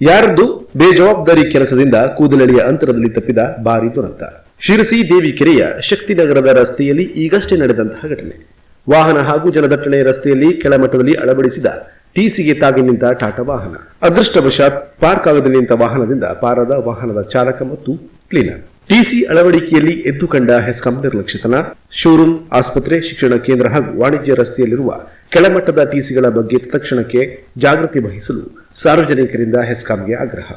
ಯಾರದ್ದು ಬೇಜವಾಬ್ದಾರಿ ಕೆಲಸದಿಂದ ಕೂದಲಳಿಯ ಅಂತರದಲ್ಲಿ ತಪ್ಪಿದ ಭಾರಿ ದುರಂತ. ಶಿರಸಿ ದೇವಿ ಕೆರೆಯ ಶಕ್ತಿನಗರದ ರಸ್ತೆಯಲ್ಲಿ ಈಗಷ್ಟೇ ನಡೆದಂತಹ ಘಟನೆ. ವಾಹನ ಹಾಗೂ ಜನದಟ್ಟಣೆ ರಸ್ತೆಯಲ್ಲಿ ಕೆಳಮಟ್ಟದಲ್ಲಿ ಅಳವಡಿಸಿದ ಟಿಸಿಗೆ ತಾಗಿ ನಿಂತ ಟಾಟಾ ವಾಹನ. ಅದೃಷ್ಟವಶಾತ್ ಪಾರ್ಕ್ ಆಗದಲ್ಲಿ ನಿಂತ ವಾಹನದಿಂದ ಪಾರದ ವಾಹನದ ಚಾಲಕ ಮತ್ತು ಕ್ಲೀನರ್. ಟಿಸಿ ಅಳವಡಿಕೆಯಲ್ಲಿ ಎದ್ದು ಕಂಡ ಹೆಸ್ಕಾಂ ನಿರ್ಲಕ್ಷಿತನ. ಶೋರೂಮ್ ಆಸ್ಪತ್ರೆ, ಶಿಕ್ಷಣ ಕೇಂದ್ರ ಹಾಗೂ ವಾಣಿಜ್ಯ ರಸ್ತೆಯಲ್ಲಿರುವ ಕೆಳಮಟ್ಟದ ಟಿಸಿಗಳ ಬಗ್ಗೆ ತಕ್ಷಣಕ್ಕೆ ಜಾಗೃತಿ ವಹಿಸಲು ಸಾರ್ವಜನಿಕರಿಂದ ಹೆಸ್ಕಾಂಗೆ ಆಗ್ರಹ.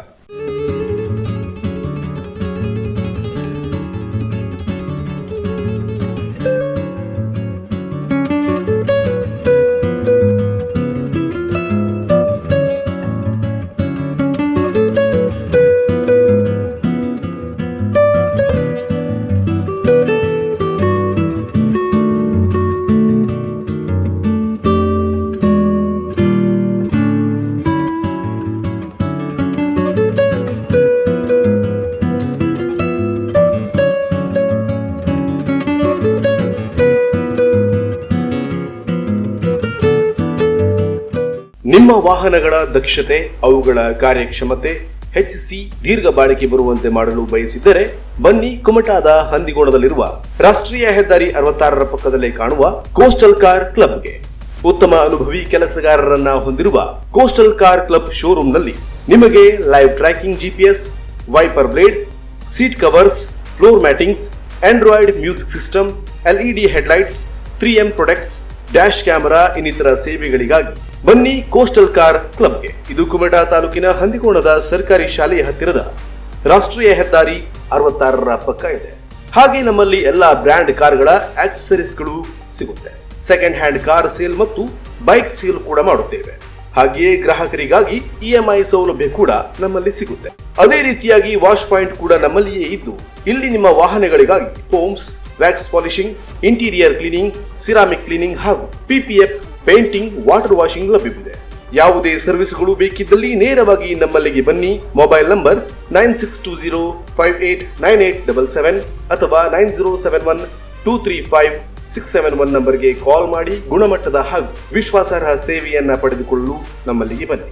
ನಿಮ್ಮ ವಾಹನಗಳ ದಕ್ಷತೆ, ಅವುಗಳ ಕಾರ್ಯಕ್ಷಮತೆ, ಹೆಚ್ಚಿಸಿ ದೀರ್ಘ ಬಾಳಿಕೆ ಬರುವಂತೆ ಮಾಡಲು ಬಯಸಿದ್ದರೆ ಬನ್ನಿ ಕುಮಟಾದ ಹಂದಿಗೋಣದಲ್ಲಿರುವ ರಾಷ್ಟ್ರೀಯ ಹೆದ್ದಾರಿ ಅರವತ್ತಾರರ ಪಕ್ಕದಲ್ಲೇ ಕಾಣುವ ಕೋಸ್ಟಲ್ ಕಾರ್ ಕ್ಲಬ್ಗೆ ಉತ್ತಮ ಅನುಭವಿ ಕೆಲಸಗಾರರನ್ನ ಹೊಂದಿರುವ ಕೋಸ್ಟಲ್ ಕಾರ್ ಕ್ಲಬ್ ಶೋರೂಮ್ನಲ್ಲಿ ನಿಮಗೆ live tracking GPS wiper blade seat covers floor mattings Android music system LED headlights three M products dash camera ಇನ್ನಿತರ ಸೇವೆಗಳಿಗಾಗಿ ಬನ್ನಿ ಕೋಸ್ಟಲ್ ಕಾರ್ ಕ್ಲಬ್ಗೆ. ಇದು ಕುಮಟಾ ತಾಲೂಕಿನ ಹಂದಿಕೋಣದ ಸರ್ಕಾರಿ ಶಾಲೆಯ ಹತ್ತಿರದ ರಾಷ್ಟ್ರೀಯ ಹೆದ್ದಾರಿ ಅರವತ್ತಾರರ ಪಕ್ಕ ಇದೆ. ಹಾಗೆ ನಮ್ಮಲ್ಲಿ ಎಲ್ಲಾ ಬ್ರ್ಯಾಂಡ್ ಕಾರ್ಗಳ ಆಕ್ಸೆಸರೀಸ್ಗಳು ಸಿಗುತ್ತೆ. ಸೆಕೆಂಡ್ ಹ್ಯಾಂಡ್ ಕಾರ್ ಸೇಲ್ ಮತ್ತು ಬೈಕ್ ಸೇಲ್ ಕೂಡ ಮಾಡುತ್ತೇವೆ. ಹಾಗೆಯೇ ಗ್ರಾಹಕರಿಗಾಗಿ ಇಎಂಐ ಸೌಲಭ್ಯ ಕೂಡ ನಮ್ಮಲ್ಲಿ ಸಿಗುತ್ತೆ. ಅದೇ ರೀತಿಯಾಗಿ ವಾಶ್ ಪಾಯಿಂಟ್ ಕೂಡ ನಮ್ಮಲ್ಲಿಯೇ ಇದ್ದು, ಇಲ್ಲಿ ನಿಮ್ಮ ವಾಹನಗಳಿಗಾಗಿ homes wax polishing interior cleaning, ceramic cleaning ಹಾಗೂ ಪಿಪಿಎಫ್ ಪೇಂಟಿಂಗ್, ವಾಟರ್ ವಾಷಿಂಗ್ ಲಭ್ಯವಿದೆ. ಯಾವುದೇ ಸರ್ವಿಸ್ಗಳು ಬೇಕಿದ್ದಲ್ಲಿ ನೇರವಾಗಿ ನಮ್ಮಲ್ಲಿಗೆ ಬನ್ನಿ. Mobile number nine six two zero five eight nine eight double seven ಅಥವಾ nine zero seven one two three five six seven one ನಂಬರ್ಗೆ ಕಾಲ್ ಮಾಡಿ ಗುಣಮಟ್ಟದ ಹಾಗೂ ವಿಶ್ವಾಸಾರ್ಹ ಸೇವೆಯನ್ನು ಪಡೆದುಕೊಳ್ಳಲು ನಮ್ಮಲ್ಲಿಗೆ ಬನ್ನಿ.